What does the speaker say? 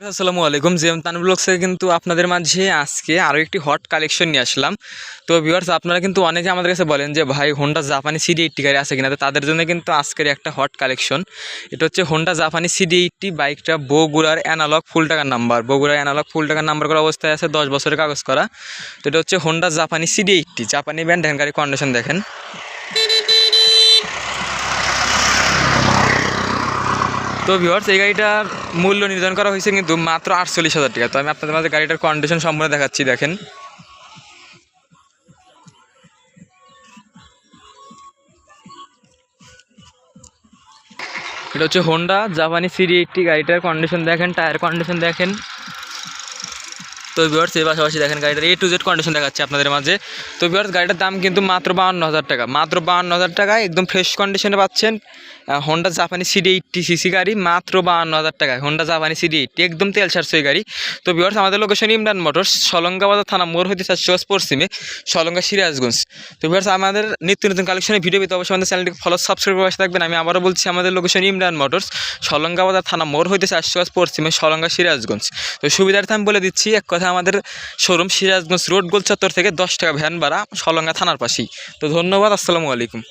আসসালামু আলাইকুম জিএম তানভীর ব্লগসে কিন্তু আপনাদের মাঝে আজকে আরও একটি হট কালেকশন নিয়ে আসলাম। তো ভিউয়ার্স আপনারা কিন্তু অনেকে আমাদের কাছে বলেন যে, ভাই হোন্ডা জাপানি সিডি এইটটি গাড়ি আছে কিনা? তো তাদের জন্য কিন্তু আজকের একটা হট কালেকশন এটা হচ্ছে হোন্ডা জাপানি সিডি এইটটি বাইকটা বগুড়ার অ্যানালগ ফুল টাকার নাম্বার বগুড়ার অ্যানালগ ফুল টাকার নাম্বার করা অবস্থায় আছে, দশ বছরের কাগজ করা। তো এটা হচ্ছে হোন্ডা জাপানি সিডি এইটটি জাপানি ব্যান্ড গাড়ি কন্ডিশন দেখেন। তো ভিওয়ার্স এই গাড়িটার মূল্য নির্ধারণ করা হয়েছে কিন্তু মাত্র আটচল্লিশ হাজার টাকা। তো আমি আপনাদের মাঝে গাড়িটার কন্ডিশন সম্পূর্ণ দেখাচ্ছি, দেখেন। এটা হচ্ছে হোন্ডা জাপানি সিডি এইটটি গাড়িটার কন্ডিশন দেখেন টায়ার কন্ডিশন দেখেন। তো ভিউয়ার্স এই পাশাপাশি দেখেন গাড়িটার এ টু জেড কন্ডিশন দেখাচ্ছে আপনাদের মাঝে। তো ভিউয়ার্স গাড়িটার দাম কিন্তু মাত্র বাহান্ন হাজার টাকা। মাত্র বাহান্ন হাজার টাকায় একদম ফ্রেশ কন্ডিশনে পাচ্ছেন হোন্ডা জাপানি সিডি এইটটি সিসি গাড়ি মাত্র বাহান্ন হাজার টাকায়। হোন্ডা জাপানি সিডি এইটটি একদম তেল সারছে গাড়ি। তো ভিউয়ার্স আমাদের লোকেশন ইমরান মোটরস সলঙ্গা বাজার থানা মোড় হইতে চারশো পশ্চিমে, সলঙ্গা সিরাজগঞ্জ। তো ভিউয়ার্স আমাদের নিত্য নতুন কালেকশনের ভিডিও পেতে অবশ্যই আমাদের চ্যানেলটিকে ফলো সাবস্ক্রাইব করে থাকবেন। আমি আবারও বলছি, আমাদের লোকেশন ইমরান মোটরস সলঙ্গা বাজার থানা মোড় হইতে চারশো পশ্চিমে, সলঙ্গা সিরাজগঞ্জ। তো সুবিধার্থে আমি বলে দিচ্ছি, এক কথা আমাদের শোরুম সিরাজগঞ্জ রোড গোল চত্বর থেকে দশ টাকা ভ্যান ভাড়া, সলঙ্গা থানার পাশেই। তো ধন্যবাদ, আসসালামু আলাইকুম।